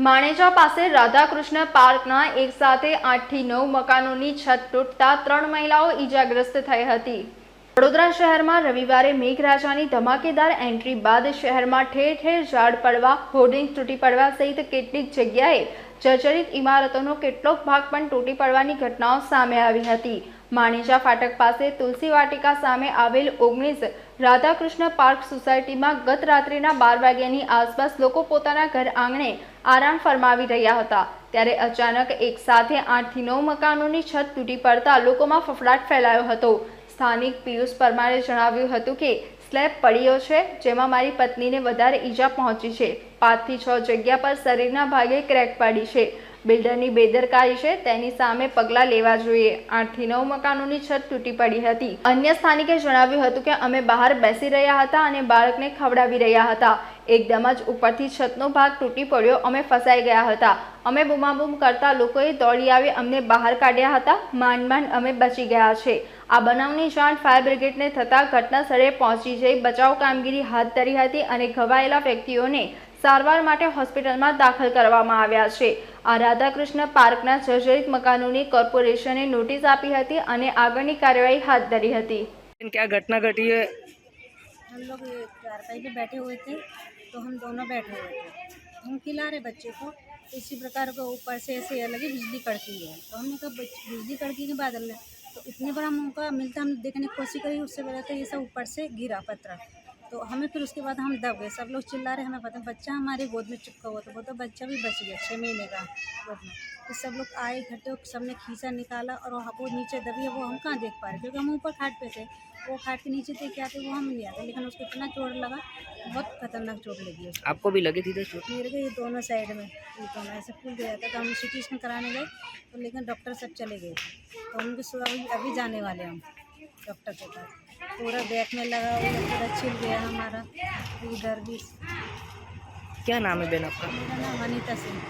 માણેજા પાસે રાધાકૃષ્ણ પાર્કના એક સાથે આઠથી નવ મકાનોની છત તૂટતા ત્રણ મહિલાઓ ઈજાગ્રસ્ત થઈ હતી. વડોદરા શહેરમાં રવિવારે મેઘરાજાની ધમાકેદાર એન્ટ્રી બાદ શહેરમાં ઠેર ઠેર ઝાડ પડવા હોર્ડિંગ તૂટી પડવા સહિત કેટલીક જગ્યાએ જર્જરિત ઇમારતોનો કેટલોક ભાગ પણ તૂટી પડવાની ઘટનાઓ સામે આવી હતી. માણેજા ફાટક પાસે તુલસી વાટિકા સામે આવેલ ઓગણીસ રાધાકૃષ્ણ પાર્ક સોસાયટીમાં ગત રાત્રિના બાર વાગ્યાની આસપાસ લોકો પોતાના ઘર આંગણે આરામ ફરમાવી રહ્યા હતા. ત્યારે અચાનક એક સાથે આઠથી નવ મકાનોની છત તૂટી પડતા લોકોમાં ફફડાટ ફેલાયો હતો. સ્થાનિક પિયુષ પરમારે જણાવ્યું હતું કે, સ્લેબ પડ્યો છે, જેમાં મારી પત્નીને વધારે ઈજા પહોંચી છે. પાંચથી છ જગ્યા પર શરીરના ભાગે ક્રેક પડી છે. બિલ્ડરની બેદરકારી છે, તેની સામે પગલાં લેવા જોઈએ. આઠથી નવ મકાનોની છત તૂટી પડી હતી. અન્ય સ્થાનિકે જણાવ્યું હતું કે, અમે બહાર બેસી રહ્યા હતા અને બાળકને ખવડાવી રહ્યા હતા. એકદમ જ ઉપરથી છતનો ભાગ તૂટી પડ્યો. અમે ફસાઈ ગયા હતા. અમે બૂમાબૂમ કરતા લોકોએ દોડી આવી અમને બહાર કાઢ્યા હતા. માંડ માંડ અમે બચી ગયા છે. આ બનાવની જાણ ફાયર બ્રિગેડને થતાં ઘટનાસ્થળે પહોંચી જઈ બચાવ કામગીરી હાથ ધરી હતી અને ઘવાયેલા વ્યક્તિઓને સારવાર માટે હોસ્પિટલમાં દાખલ કરવામાં આવ્યા છે. આ રાધાકૃષ્ણ પાર્કના જર્જરિત મકાનોની કોર્પોરેશને નોટિસ આપી હતી અને આગળની કાર્યવાહી હાથ ધરી હતી. આ ઘટના ઘટી हम लोग चारपाई पे बैठे हुए थे तो हम दोनों बैठे हुए थे। हम खिला रहे बच्चे को तो इसी प्रकार को ऊपर से ऐसे लगी बिजली कड़की है। तो हमने कहा बिजली कड़की के बादल में तो इतने बड़ा मौका मिलता हम देखने की कोशिश करी, उससे बड़ा तो ये सब ऊपर से गिरा पत्थर। तो हमें फिर उसके बाद हम दब गए। सब लोग चिल्ला रहे हमें पता बच्चा हमारे गोद में चिपका हुआ था वो तो बच्चा भी बच गया छः महीने का गोद में। तो सब लोग आए इकट्ठे होके सबने खींचा निकाला और वहाँ वो नीचे दबी है वो हम कहाँ देख पा रहे? क्योंकि हम ऊपर खाट पे थे। वो खाट के नीचे देख के आते वो हम नहीं आते लेकिन उसको इतना चोट लगा बहुत खतरनाक चोट लगी उसको आपको भी लगी थी तो चोट? मेरे को ये दोनों साइड में ये दोनों ऐसे फूल गया था तो हम सी टी स्कैन कराने गए तो लेकिन डॉक्टर सब चले गए। तो सु- अभी अभी जाने वाले हम। डॉक्टर के पास पूरा बैक में लगा हुआ है, पूरा छिल गया हमारा इधर भी क्या नाम है बहन आपका मेरा नाम अनीता सिंह